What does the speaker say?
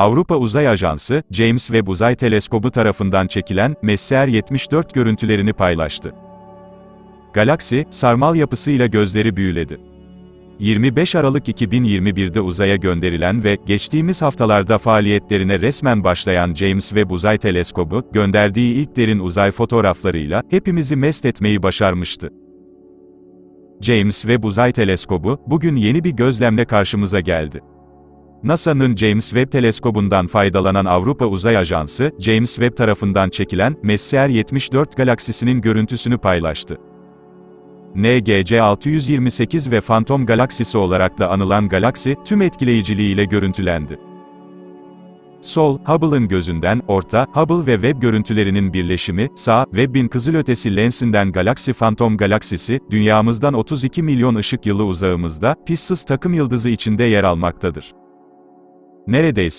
Avrupa Uzay Ajansı, James Webb Uzay Teleskobu tarafından çekilen Messier 74 görüntülerini paylaştı. Galaksi, sarmal yapısıyla gözleri büyüledi. 25 Aralık 2021'de uzaya gönderilen ve geçtiğimiz haftalarda faaliyetlerine resmen başlayan James Webb Uzay Teleskobu, gönderdiği ilk derin uzay fotoğraflarıyla hepimizi mest etmeyi başarmıştı. James Webb Uzay Teleskobu, bugün yeni bir gözlemle karşımıza geldi. NASA'nın James Webb Teleskobu'ndan faydalanan Avrupa Uzay Ajansı, James Webb tarafından çekilen Messier 74 galaksisinin görüntüsünü paylaştı. NGC 628 ve Phantom galaksisi olarak da anılan galaksi, tüm etkileyiciliğiyle görüntülendi. Sol, Hubble'ın gözünden, orta, Hubble ve Webb görüntülerinin birleşimi, sağ, Webb'in kızılötesi lensinden galaksi Phantom galaksisi, dünyamızdan 32 milyon ışık yılı uzağımızda, Pisces takım yıldızı içinde yer almaktadır. Neredeyse,